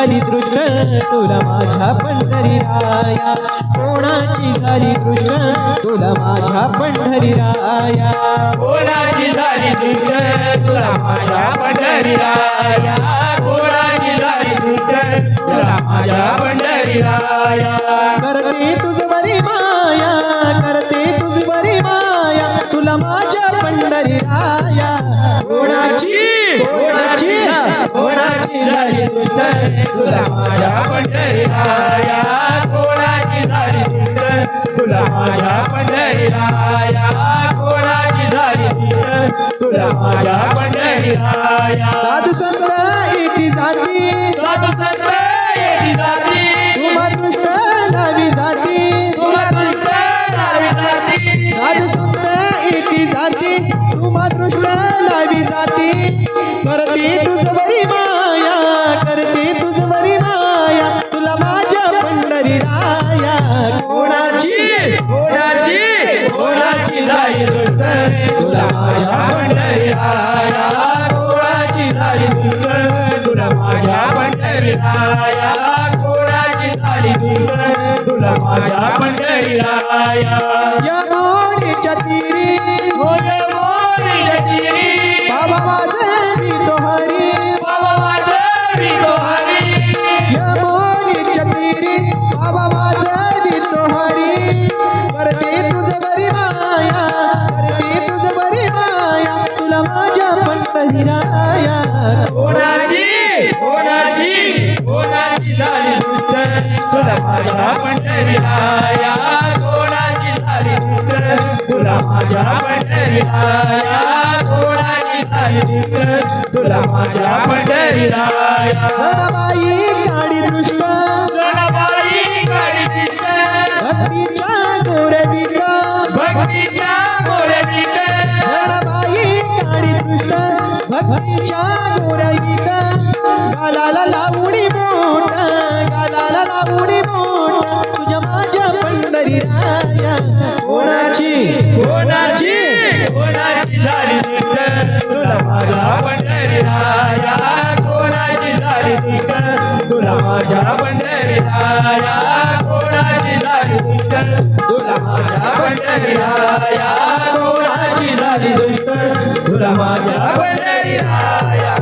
झाली दृष्ट तुला माझ्या पंढरी राया कोणाची झाली दृष्ट तुला माझ्या पंढरी राया कोणाची झाली कृष्ण तुला माझ्या पंढरी राया कोणाची झाली दुष्ट तुला माझ्या पंढरी राया करते तुझ बरी माया करते तुझ बरी माया तुला माझ्या पंढरी राया कोणाची कोणाची कोणाची झाली दुष्ट पंढरी राया कोणाची झाली दुष्ट तुला माझ्या पंढरी राया कोणाची झाली तुला माझ्या पंढरी साधू संत एकी जाती. साधू संत एकी जाती तुम्हा दुष्ट लावी जाती. तुम्हा दुष्ट लावी जाती साधू संत एकी जाती. तुम्हा दुष्ट लावी जाती. करते तुझ बरी माया करते तुझ बरी झाली दुष्ट तुला माझ्या पंढरी राया कोणाची झाली दुष्ट तुला माझ्या पंढरी राया कोणाची झाली दुष्ट तुला माझ्या पंढरी राया या मोडीच्या तिरी होय मोरी जटिरी बाबा माझी पंढरी राया कोणाची कोणाची कोणाची झाली दुष्ट तुला माझ्या पंढरी राया कोणाची झाली दुष्ट तुला माझ्या पंढरी राया कोणाची झाली दुष्ट तुला माझ्या पंढरी राया जनाबाई काळी दृष्ट सोनाबाई गाडी दिसत भक्तीच्या गोरविका भक्तीच्या मोरवीत जनाबाई काळी दृष्ट भक्तीच्या गोऱ्या गीता गालाला लावणी मोठ गालाला लावणी मोठ तुझ्या माझ्या पंढरी राया कोणाची? कोणाची? कोणाची झाली तुला माझ्या पंढरी राया कोणाची झाली तुला माझ्या पंढरी राया कोणाची झाली तुला माझ्या पंढरी राया कोणाची झाली माझ्या पंढरी राया